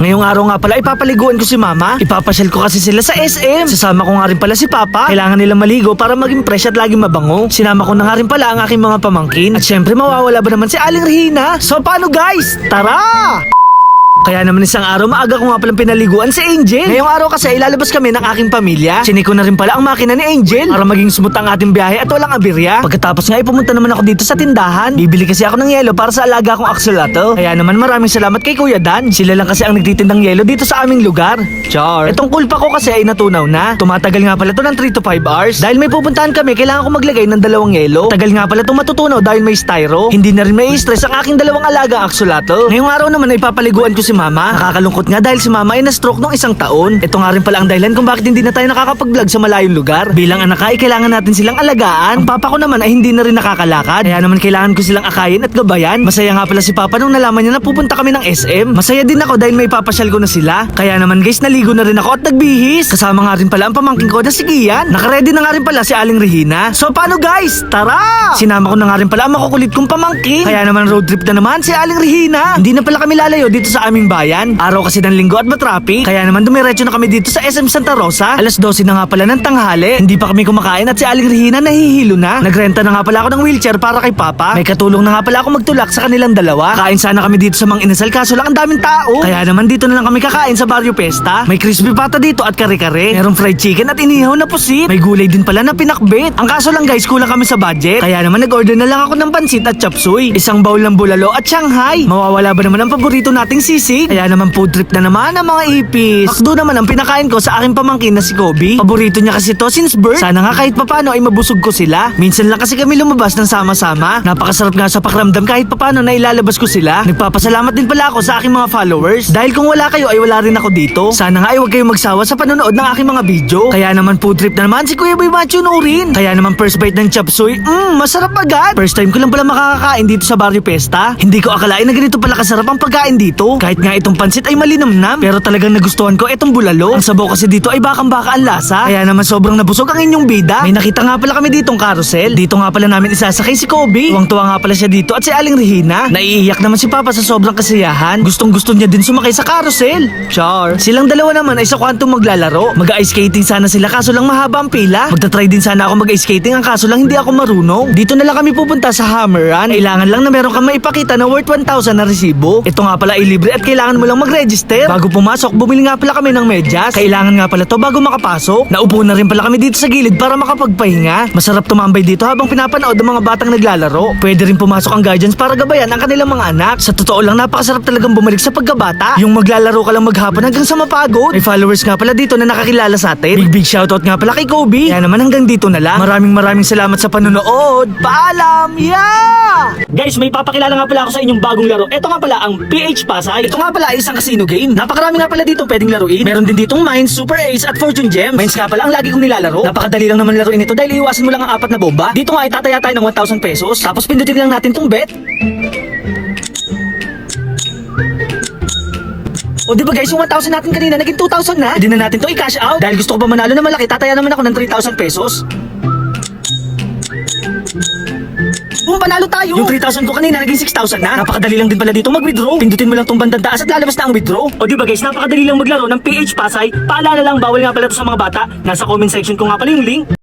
Ngayong araw nga pala ipapaliguan ko si mama. Ipapasyal ko kasi sila sa SM. Sasama ko nga rin pala si papa. Kailangan nila maligo para maging fresh at laging mabango. Sinama ko na nga rin pala ang aking mga pamangkin. At syempre mawawala ba naman si Aling Rihina? So paano guys? Tara! Kaya naman isang araw maaga ko nga palang pinaliguan si Angel. Ngayong araw kasi ilalabas kami ng aking pamilya. Siniko na rin pala ang makina ni Angel para maging smooth ang ating biyahe at walang abirya. Pagkatapos nga ay pumunta naman ako dito sa tindahan. Bibili kasi ako ng yelo para sa alaga kong aksolato. Kaya naman maraming salamat kay Kuya Dan. Sila lang kasi ang nagtitindang yelo dito sa aming lugar. Char. Itong kulpa ko kasi ay natunaw na. Tumatagal nga pala to ng 3 to 5 hours. Dahil may pupuntahan kami, kailangan ko maglagay ng dalawang yelo. Tagal nga pala itong matutunaw dahil may styro. Hindi na rin may stress ang aking dalawang alaga aksolato. Ngayong araw naman ay papaliguan ko si mama. Nakakalungkot nga dahil si mama ay na-stroke nung isang taon. Ito nga rin pala ang dahilan kung bakit hindi na tayo nakakapag-vlog sa malayong lugar. Bilang anak ay kailangan natin silang alagaan. Ang papa ko naman ay hindi na rin nakakalakad. Kaya naman kailangan ko silang akayin at gabayan. Masaya nga pala si papa nung nalaman niya na pupunta kami ng SM. Masaya din ako dahil may papasyal ko na sila. Kaya naman guys, naligo na rin ako at nagbihis. Kasama nga rin pala ang pamangkin ko na si Gian. Nakaredy na nga rin pala si Aling Regina. So paano guys? Tara! Sinama ko na nga rin pala ang makukulit kong pamangkin. Kaya naman road trip na naman si Aling Regina. Hindi na pala kami lalayo dito sa aming bayan. Araw kasi ng linggo at matraffic. Kaya naman dumiretso na kami dito sa SM Santa Rosa. Alas 12 na nga pala ng tanghali. Hindi pa kami kumakain at si Aling Regina nahihilo na. Nagrenta na nga pala ako ng wheelchair para kay Papa. May katulong na nga pala ako magtulak sa kanilang dalawa. Kain sana kami dito sa Mang Inasal kaso lang ang daming tao. Kaya naman dito na lang kami kakain sa Barrio Pesta. May crispy pata dito at kare-kare. Merong fried chicken at inihaw na pusit. May gulay din pala na pinakbit. Ang kaso lang guys, kulang kami sa budget. Kaya naman nag-order na lang ako ng pansit at chop suey. Isang bowl ng bulalo at Shanghai. Mawawala ba naman ang paborito nating sisig? Kaya naman food trip na naman ang mga ipis. Makdo naman ang pinakain ko sa aking pamangkin na si Kobe. Paborito niya kasi to since birth. Sana nga kahit papano ay mabusog ko sila. Minsan lang kasi kami lumabas ng sama-sama. Napakasarap nga sa pakiramdam kahit papano na ilalabas ko sila. Nagpapasalamat din pala ako sa aking mga followers. Dahil kung wala kayo ay wala rin ako dito. Sana nga ay huwag kayong magsawa sa panonood ng aking mga video. Kaya naman food trip na naman si Kuya Boy Macho rin. Kaya naman first bite ng chop suey, mmm, masarap agad. First time ko lang pala makakakain dito sa Barrio Pesta. Hindi ko akalain na ganito pala kasarap ang pagkain dito. Kahit nga itong pansit ay malinamnam. Pero talagang nagustuhan ko itong bulalo. Ang sabaw kasi dito ay bakang-baka ang lasa. Kaya naman sobrang nabusog ang inyong bida. May nakita nga pala kami ditong carousel. Dito nga pala namin isasakay si Kobe. Tuwang-tuwa nga pala siya dito at si Aling Regina. Naiiyak naman si Papa sa sobrang kasiyahan. Gustong gusto niya din sumakay sa carousel. Char. Silang dalawa naman ay sa kwantum maglalaro. Mag-ice skating sana sila kaso lang mahaba ang pila. Magta-try din sana ako mag-ice skating ang kaso lang hindi ako marunong. Dito na lang kami pupunta sa Hammer Run. Kailangan lang na meron kang maipakita na worth 1,000 na resibo. Ito nga pala ay libre at kailangan mo lang mag-register. Bago pumasok, bumili nga pala kami ng medyas. Kailangan nga pala to bago makapasok. Naupo na rin pala kami dito sa gilid para makapagpahinga. Masarap tumambay dito habang pinapanood ang mga batang naglalaro. Pwede rin pumasok ang guardians para gabayan ang kanilang mga anak. Sa totoo lang, napakasarap talagang bumalik sa pagkabata. Yung maglalaro ka lang maghapon hanggang sa mapagod. May followers nga pala dito na nakakilala sa atin. Big big shoutout nga pala kay Kobe. Kaya naman hanggang dito na lang. Maraming maraming salamat sa panonood. Paalam! Yeah! Guys, may papakilala nga pala ako sa inyong bagong laro. Ito nga pala ang PH Pasay. Ito nga pala ay isang casino game. Napakarami nga pala dito pwedeng laruin. Meron din ditong Mines, Super Ace at Fortune Gems. Mines nga pala ang lagi kong nilalaro. Napakadali lang naman laruin ito dahil iwasan mo lang ang apat na bomba. Dito nga ay tataya tayo ng 1,000 pesos. Tapos pindutin lang natin tong bet. O di ba guys, yung 1,000 natin kanina naging 2,000 na. Pwede na natin to i-cash out. Dahil gusto ko pa manalo na malaki, tataya naman ako ng 3,000 pesos. Kung panalo tayo! Yung 3,000 ko kanina naging 6,000 na. Napakadali lang din pala dito mag-withdraw. Pindutin mo lang tong bandang taas at lalabas na ang withdraw. O di ba guys, napakadali lang maglaro ng PH Pasay. Paalala lang, bawal nga pala to sa mga bata. Nasa comment section ko nga pala yung link.